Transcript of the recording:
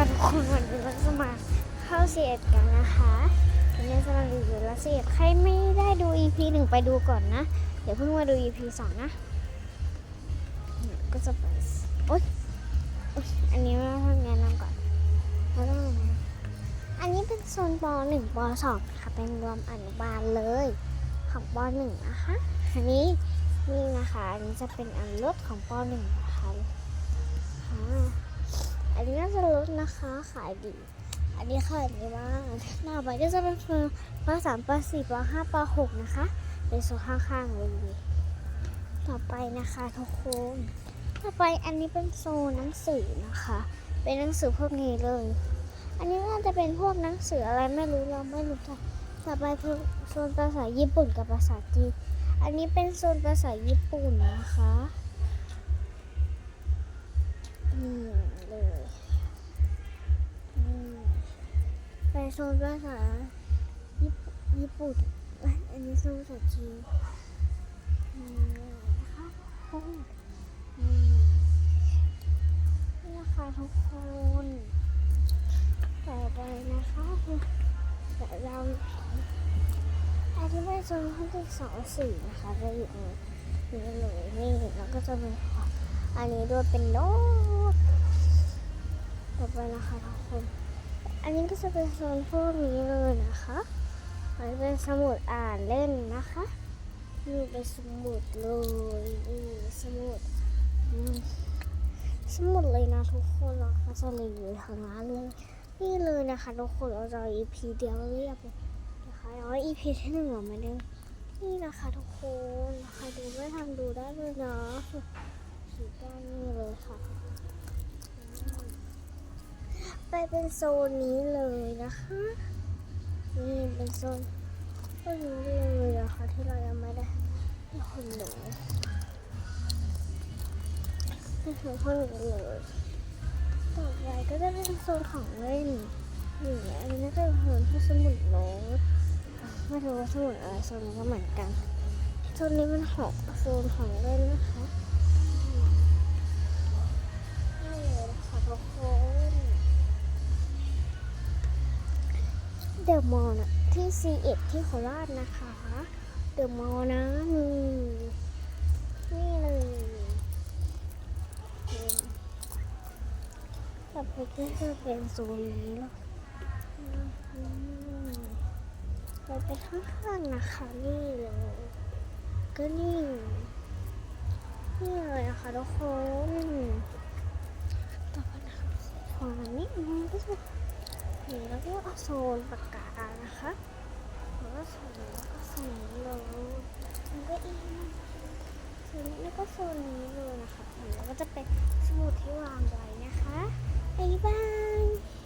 ค่ะทุกคนวันนี้เราจะมาเข้าเสียดกันนะคะวันนี้จะมารีวิวแล้วเสียดใครไม่ได้ดู EP หนึ่งไปดูก่อนนะ เดี๋ยวเพิ่งมาดู EP สองนะ ก็จะไปโอ๊ยอ๊ยอันนี้เราทำงานนำก่อนเราต้องทำงาอันนี้เป็นโซนปหนึ่งปสองค่ะ เป็นรวมอนุบาลเลยของปหนึ่งนะคะ อันนี้นี่นะคะ อันนี้จะเป็นอันลดของปหนึ่งนะคะค่ะ อันนี้น่าจะลดนะคะขายดี อันนี้ขายดีมากหน้าไปก็จะเป็นคือปสามปสี่ปห้าปหกนะคะเป็นโซนข้างๆเลยต่อไปนะคะทุกคนต่อไปอันนี้เป็นโซนหนังสือนะคะ เป็นหนังสือพวกนี้เลย อันนี้น่าจะเป็นพวกหนังสืออะไรไม่รู้เราไม่รู้จักต่อไปคือโซนภาษาญี่ปุ่นกับภาษาจีน อันนี้เป็นโซนภาษาญี่ปุ่นนะคะนี่ โซนภาษาญี่ปุ่นญี่ปุ่น อันนี้โซนภาษาจีนนี่นะคะทุกคนนี่นะคะทุกคนต่อไปนะคะเดี๋ยวเราอันนี้เป็นโซนห้องที่สองสี่นะคะจะอยู่ตรงนี้เลยนี่แล้วก็จะเป็นอันนี้ด้วยเป็นโน้ตต่อไปนะคะทุกคน อันนี้ก็จะเป็นโซนพวกนี้เลยนะคะอันนี้เป็นสมุดอ่านเล่นนะคะนี่เป็นสมุดเลยนี่สมุดสมุดเลยนะทุกคนเราก็จะรีวิวทางร้านเลยนี่เลยนะคะทุกคนเราจะอา EP เดียวเรียบเลยนะคะแล้ว EP ที่หนึ่งเราไม่ได้นี่นะคะทุกคนใครดูไม่ทันดูได้เลยนะสีด้านนี้เลยค่ะ ไปเป็นโซนนี้เลยนะคะ นี่เป็นโซนโซนนี้เลยนะคะที่เรายังไม่ได้ให้คนดูนี่คือห้องนี้เลยต่อไปก็จะเป็นโซนของเล่นนี่อันนี้ก็จะเป็นโซนที่สมุดโน้ตไม่รู้ว่าสมุดอะไรโซนนี้ก็เหมือนกันโซนนี้มันหกโซนของเล่นนะคะ เดอะมอลล์นะที่ซีเอ็ดที่โคราชนะคะเดอะมอลล์นะนี่เลยต่อไปก็จะเป็นโซนนี้แล้วเราไปข้างๆนะคะนี่เลยก็นี่นี่เลยนะคะทุกคนต่อไปนะคะพออันนี้มันก็จะ นี้แล้วก็เอาโซนปากกานะคะแล้วก็โซนแล้วก็โซนนี้เลยมันก็อีกโซนนี้แล้วก็โซนนี้เลยนะคะแล้วก็จะเป็นสมุดที่วางไว้นะคะบ๊ายบาย